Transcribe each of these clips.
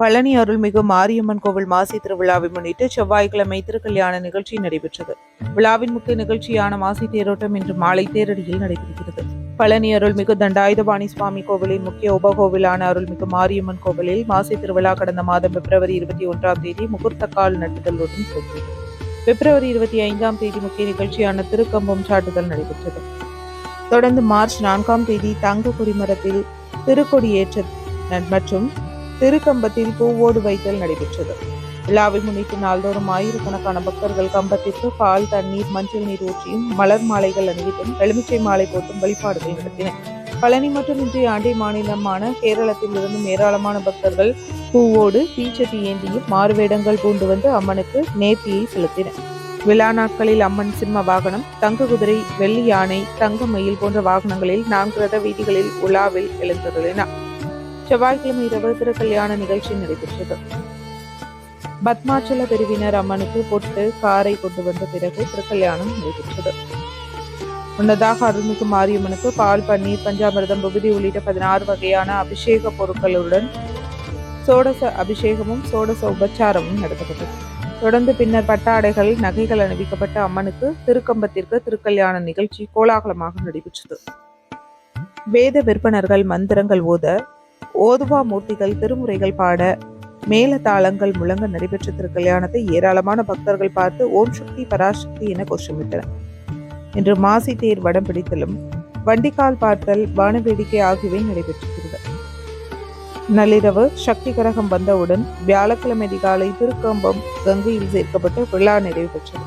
பழனி அருள்மிகு மாரியம்மன் கோவில் மாசி திருவிழாவை முன்னிட்டு செவ்வாய்க்கிழமை திருக்கல்யாண நிகழ்ச்சி நடைபெற்றது. விழாவின் முக்கிய நிகழ்ச்சியான மாசி தேரோட்டம் இன்று மாலை தேரடியில் நடைபெறுகிறது. பழனி அருள்மிகு தண்டாயுதபாணி சுவாமி கோவிலின் முக்கிய உபகோவிலான அருள்மிகு மாரியம்மன் கோவிலில் மாசி திருவிழா கடந்த மாதம் பிப்ரவரி இருபத்தி ஒன்றாம் தேதி முகூர்த்த கால் நட்டுதலுடன் துவங்கியது பிப்ரவரி இருபத்தி ஐந்தாம் தேதி முக்கிய நிகழ்ச்சியான திருக்கம்பம் சாட்டுதல் நடைபெற்றது. தொடர்ந்து மார்ச் நான்காம் தேதி தங்க குடிமரத்தில் திருக்கொடியேற்ற மற்றும் திருக்கம்பத்தில் பூவோடு வைத்தல் நடைபெற்றது. விழாவை முன்னிட்டு நாள்தோறும் ஆயிரக்கணக்கான பக்தர்கள் கம்பத்திற்கு பால் தண்ணீர் மஞ்சள் நீர் ஊற்றியும் மலர் மாலைகள் அணிவித்தும் எலுமிச்சை மாலை போட்டும் வழிபாடுகள் நடத்தினர். பழனி மட்டுமின்றி ஆண்டை மாநிலமான கேரளத்தில் இருந்தும் ஏராளமான பக்தர்கள் பூவோடு தீச்சட்டி ஏந்தியும் மாறுவேடங்கள் பூண்டு வந்து அம்மனுக்கு நேர்த்தியை செலுத்தினர். விழா நாட்களில் அம்மன் சிம்ம வாகனம் தங்க குதிரை வெள்ளி யானை தங்க மயில் போன்ற வாகனங்களில் நான்கு ரத வீதிகளில் உலாவில் எழுந்தருளினார். செவ்வாய்க்கிழமை இரவு திருக்கல்யாண நிகழ்ச்சி நடைபெற்றது. பத்மாச்சல பிரிவினர் அம்மனுக்கு பொட்டு காரை கொண்டு வந்த பிறகு திருக்கல்யாணம் நடைபெற்றது. முன்னதாக அருள்மிகு மாரியம்மனுக்கு பால் பன்னீர் பஞ்சாமிர்தம் விபூதி உள்ளிட்ட பதினாறு வகையான அபிஷேக பொருட்களுடன் சோடச அபிஷேகமும் சோடச உபச்சாரமும் நடத்தப்பட்டது. தொடர்ந்து பின்னர் பட்டாடைகள் நகைகள் அணிவிக்கப்பட்ட அம்மனுக்கு திருக்கம்பத்திற்கு திருக்கல்யாண நிகழ்ச்சி கோலாகலமாக நடைபெற்றது. வேத விற்பனர்கள் மந்திரங்கள் ஓத ஓதுவா மூர்த்திகள் திருமுறைகள் பாட மேல தாளங்கள் முழங்க நடைபெற்ற திருக்கல்யாணத்தை ஏராளமான பக்தர்கள் பார்த்து ஓம் சக்தி பராசக்தி என கோஷமிட்டனர். இன்று மாசி தேர் வடம் பிடித்தலும் வண்டிக்கால் பார்த்தல் வானவேடிக்கை ஆகியவை நடைபெற்றிருக்கிறது நள்ளிரவு சக்தி கரகம் வந்தவுடன் வியாழக்கிழமை அதிகாலை திருக்கம்பம் கங்கையில் சேர்க்கப்பட்டு விழா நிறைவு பெற்றது.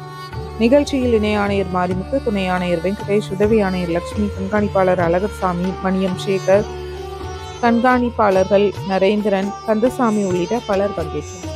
நிகழ்ச்சியில் இணை ஆணையர் மாரிமுத்து துணை ஆணையர் வெங்கடேஷ் உதவி ஆணையர் லட்சுமி கண்காணிப்பாளர் அழகர்சாமி மணியம் சேகர் கண்காணிப்பாளர்கள் நரேந்திரன் கந்தசாமி உள்ளிட்ட பலர் பங்கேற்றனர்.